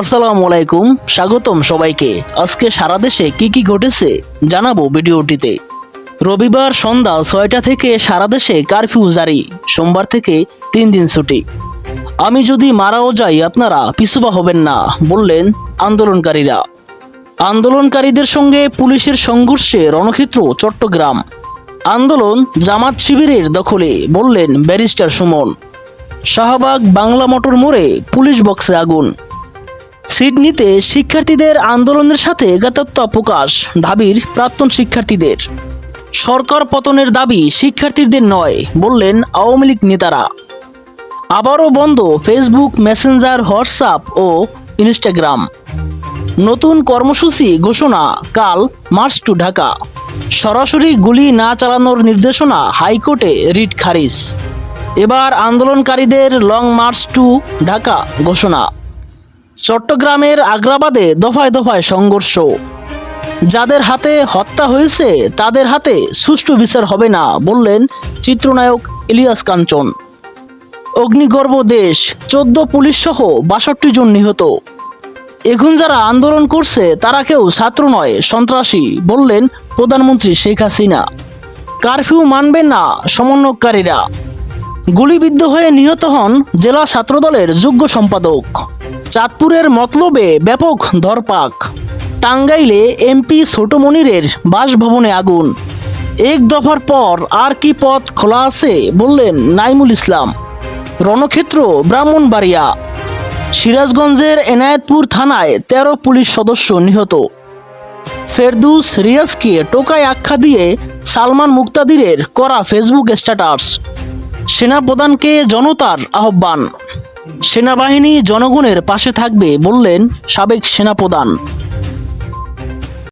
আসসালামু আলাইকুম, স্বাগতম সবাইকে। আজকে সারা দেশে কি কি ঘটেছে জানাব ভিডিওটিতে। রবিবার সন্ধ্যা ছয়টা থেকে সারা দেশে কারফিউ জারি, সোমবার থেকে তিন দিন ছুটি। আমি যদি মারাও যাই, আপনারা পিছুবা হবেন না, বললেন আন্দোলনকারীরা। আন্দোলনকারীদের সঙ্গে পুলিশের সংঘর্ষে রণক্ষেত্র, চট্টগ্রাম। আন্দোলন জামাত শিবিরের দখলে, বললেন ব্যারিস্টার সুমন। শাহবাগ বাংলা মোটর মোড়ে পুলিশ বক্সে আগুন। সিডনিতে শিক্ষার্থীদের আন্দোলনের সাথে একাত্মতা প্রকাশ, ঢাবির প্রাক্তন শিক্ষার্থীদের। সরকার পতনের দাবি শিক্ষার্থীদের নয়, বললেন আওয়ামী লীগ নেতারা। আবারও বন্ধ ফেসবুক, মেসেঞ্জার, হোয়াটসঅ্যাপ ও ইনস্টাগ্রাম। নতুন কর্মসূচি ঘোষণা কাল মার্চ টু ঢাকা। সরাসরি গুলি না চালানোর নির্দেশনা হাইকোর্টে রিট খারিজ। এবার আন্দোলনকারীদের লং মার্চ টু ঢাকা ঘোষণা। চট্টগ্রামের আগ্রাবাদে দফায় দফায় সংঘর্ষ। যাদের হাতে হত্যা হয়েছে, তাদের হাতে সুষ্ঠু বিচার হবে না, বললেন চিত্রনায়ক ইলিয়াস কাঞ্চন। অগ্নিগর্ভ দেশ, চোদ্দ পুলিশ সহ বাষট্টি জন নিহত। এখন যারা আন্দোলন করছে, তারা কেউ ছাত্র নয়, সন্ত্রাসী, বললেন প্রধানমন্ত্রী শেখ হাসিনা। কারফিউ মানবেন না সমন্বয়কারীরা। গুলিবিদ্ধ হয়ে নিহত হন জেলা ছাত্রদলের যোগ্য সম্পাদক। চাঁদপুরের মতলবে ব্যাপক ধরপাক। টাঙ্গাইলে এমপি ছোট মনিরের বাসভবনে আগুন। এক দফার পর আর কি পথ খোলা আছে বললেন নাইমুল ইসলাম। রণক্ষেত্র, ব্রাহ্মণবাড়িয়া। সিরাজগঞ্জের এনায়েতপুর থানায় তেরো পুলিশ সদস্য নিহত। ফেরদুস রিয়াজকে টোকায় আখ্যা দিয়ে সালমান মুক্তাদিরের করা ফেসবুক স্ট্যাটাস। সেনাপ্রধানকে জনতার আহ্বান। সেনাবাহিনী জনগণের পাশে থাকবে বললেন সাবেক সেনাপ্রধান।